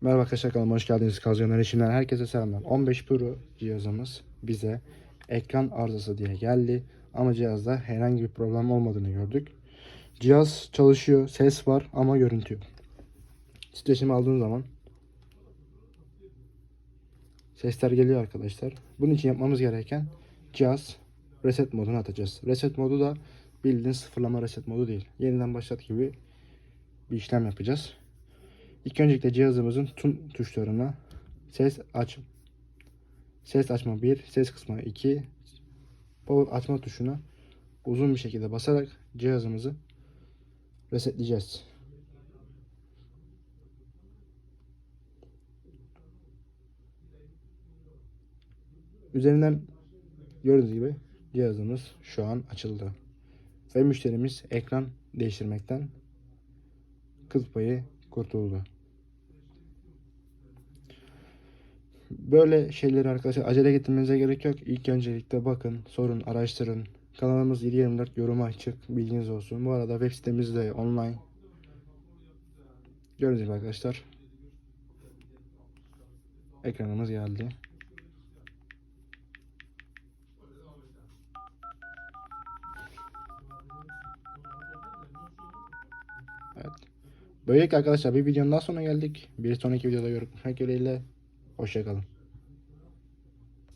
Merhaba arkadaşlar kanalıma hoş geldiniz. Kazanlar işimden herkese selamlar. 15 Pro cihazımız bize ekran arızası diye geldi. Ama cihazda herhangi bir problem olmadığını gördük. Cihaz çalışıyor, ses var ama görüntü yok. Titreşimi aldığım zaman sesler geliyor arkadaşlar. Bunun için yapmamız gereken cihaz reset moduna atacağız. Reset modu da bildiğin sıfırlama reset modu değil. Yeniden başlat gibi bir işlem yapacağız. İlk öncelikle cihazımızın tüm tuşlarına ses aç ses açma 1, ses kısma 2, power açma tuşuna uzun bir şekilde basarak cihazımızı resetleyeceğiz. Üzerinden gördüğünüz gibi cihazımız şu an açıldı. Ve müşterimiz ekran değiştirmekten kıl payı kurtuldu. Böyle şeyleri arkadaşlar acele getirmenize gerek yok. İlk öncelikle bakın, sorun, araştırın. Kanalımız 724 yoruma açık. Bilginiz olsun. Bu arada web sitemiz de online. Gördüğünüz gibi arkadaşlar. Ekranımız geldi. Evet. Böylelikle arkadaşlar bir videonun daha sonuna geldik. Bir sonraki videoda görüşmek dileğiyle. Hoşçakalın.